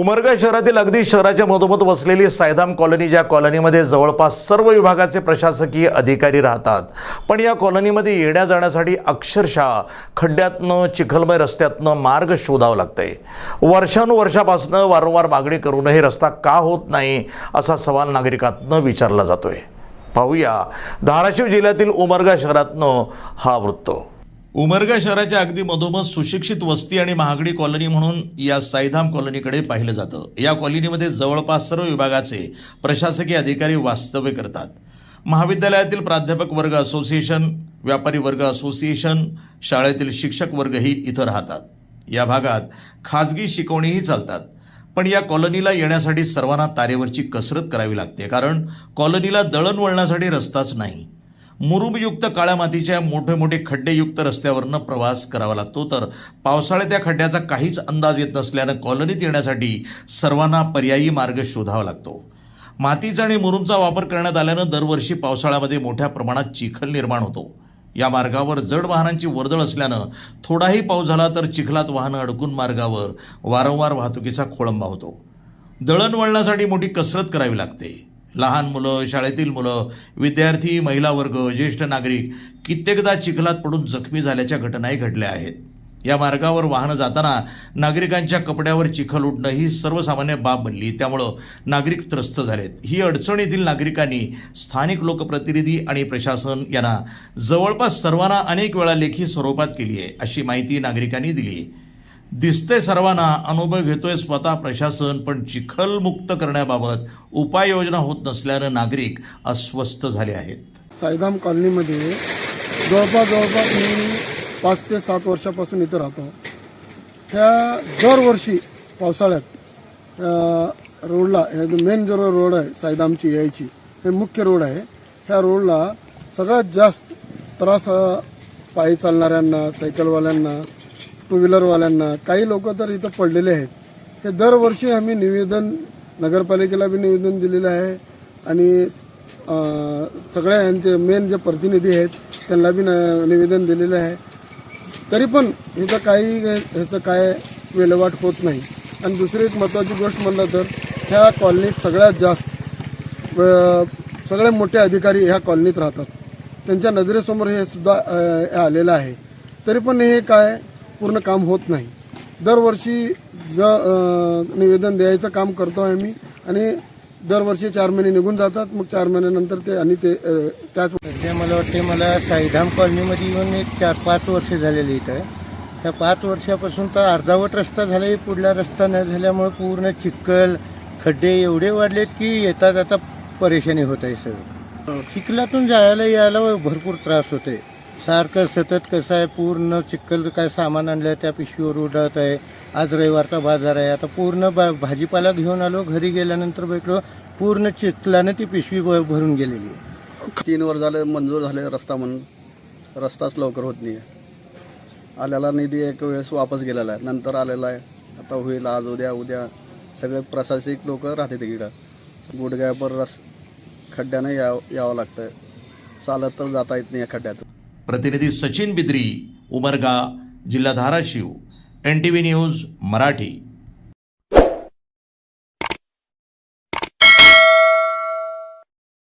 उमरगा शहरातील अगदी शहराच्या मधोमध वसलेली सायदाम कॉलनी ज्या कॉलनीमध्ये जवळपास सर्व विभागाचे प्रशासकीय अधिकारी राहतात. पण या कॉलनीमध्ये येण्या जाण्यासाठी अक्षरशः खड्ड्यातनं चिखलमय रस्त्यातनं मार्ग शोधावं लागतंय. वर्षानुवर्षापासनं वारंवार मागणी करूनही रस्ता का होत नाही असा सवाल नागरिकातनं विचारला जातोय. पाहूया धाराशिव जिल्ह्यातील उमरगा शहरातनं हा वृत्त. उमरगा शहराच्या अगदी मधोमध सुशिक्षित वस्ती आणि महागडी कॉलनी म्हणून या साईधाम कॉलनीकडे पाहिलं जातं. या कॉलनीमध्ये जवळपास सर्व विभागाचे प्रशासकीय अधिकारी वास्तव्य करतात. महाविद्यालयातील प्राध्यापक वर्ग असोसिएशन व्यापारी वर्ग असोसिएशन शाळेतील शिक्षक वर्गही इथं राहतात. या भागात खाजगी शिकवणीही चालतात. पण या कॉलनीला येण्यासाठी सर्वांना तारेवरची कसरत करावी लागते कारण कॉलनीला दळणवळणासाठी रस्ताच नाही. मुरुमयुक्त काळ्या मातीच्या मोठे मोठे खड्डेयुक्त रस्त्यावरनं प्रवास करावा लागतो. तर पावसाळ्यात त्या खड्ड्याचा काहीच अंदाज येत नसल्यानं कॉलनीत येण्यासाठी सर्वांना पर्यायी मार्ग शोधावा लागतो. मातीचा आणि मुरुमचा वापर करण्यात आल्यानं दरवर्षी पावसाळ्यामध्ये मोठ्या प्रमाणात चिखल निर्माण होतो. या मार्गावर जड वाहनांची वर्दळ असल्यानं थोडाही पाऊस झाला तर चिखलात वाहनं अडकून मार्गावर वारंवार वाहतुकीचा खोळंबा होतो. दळणवळणासाठी मोठी कसरत करावी लागते. लहान मुलं शाळेतील मुलं विद्यार्थी महिला वर्ग ज्येष्ठ नागरिक कित्येकदा चिखलात पडून जखमी झाल्याच्या घटनाही घडल्या आहेत. या मार्गावर वाहनं जाताना नागरिकांच्या कपड्यावर चिखल उडणं ही सर्वसामान्य बाब बनली. त्यामुळं नागरिक त्रस्त झालेत. ही अडचण येथील नागरिकांनी स्थानिक लोकप्रतिनिधी आणि प्रशासन यांना जवळपास सर्वांना अनेक वेळा लेखी स्वरूपात केली आहे अशी माहिती नागरिकांनी दिली आहे. दिसतंय सर्वांना अनुभव घेतोय स्वतः प्रशासन पण चिखलमुक्त करण्याबाबत उपाययोजना होत नसल्यानं नागरिक अस्वस्थ झाले आहेत. साईधाम कॉलनीमध्ये जवळपास जवळपास मी पाच ते सात वर्षापासून इथं राहतो. ह्या दरवर्षी पावसाळ्यात रोडला मेन जो रोड आहे साईधामची यायची हे मुख्य रोड आहे. ह्या रोडला सगळ्यात जास्त त्रास पायी चालणाऱ्यांना सायकलवाल्यांना टू व्हीलरवाल्यांना काही लोक तर इथं पडलेले आहेत. हे दरवर्षी आम्ही निवेदन नगरपालिकेला बी निवेदन दिलेलं आहे आणि सगळ्या यांचे मेन जे प्रतिनिधी आहेत त्यांना बी न- निवेदन दिलेलं आहे. तरी पण ह्याचं काही ह्याचं काय विल्हेवाट होत नाही. आणि दुसरी एक महत्त्वाची गोष्ट म्हणलं तर ह्या कॉलनीत सगळ्यात जास्त सगळे मोठे अधिकारी ह्या कॉलनीत राहतात. त्यांच्या नजरेसमोर हे सुद्धा हे आलेलं आहे. तरी पण हे काय पूर्ण काम होत नाही. दरवर्षी ज निवेदन द्यायचं काम करतो आहे मी आणि दरवर्षी चार महिने निघून जातात. मग चार महिन्यानंतर ते आणि ते त्याच सध्या मला वाटते मला साईधाम कॉलनीमध्ये येऊन एक चार पाच वर्ष झालेली इथं. त्या पाच वर्षापासून तर अर्धावट रस्ता झाला पुढला रस्ता न झाल्यामुळे पूर्ण चिखल खड्डे एवढे वाढलेत की येता जाता परेशानी होत आहे सगळं. चिखलातून जायला यायला भरपूर त्रास होतोय. सारखं सतत कसं आहे पूर्ण चिखल काय सामान आणलं त्या पिशवीवर उडत आहे. आज रविवारचा बाजार आहे. आता पूर्ण बा भाजीपाला घेऊन आलो घरी गेल्यानंतर भेटलो पूर्ण चिखलानं ती पिशवी भ- भरून गेलेली आहे. तीन वर झालं मंजूर झाले रस्ता म्हणून. रस्ताच लवकर होत नाही आलेला निधी एक वेळेस वापस गेलेला आहे. नंतर आलेला आहे. आता होईल आज उद्या उद्या. सगळे प्रशासक लोक राहते तिकडं. गुडघ्यापर रस खड्ड्यानं याव यावं लागतं चालत तर जाता येत नाही या खड्ड्यात. प्रतिनिधी सचिन बिद्री उमरगा जिल्हा Dharashiv N T V news Marathi.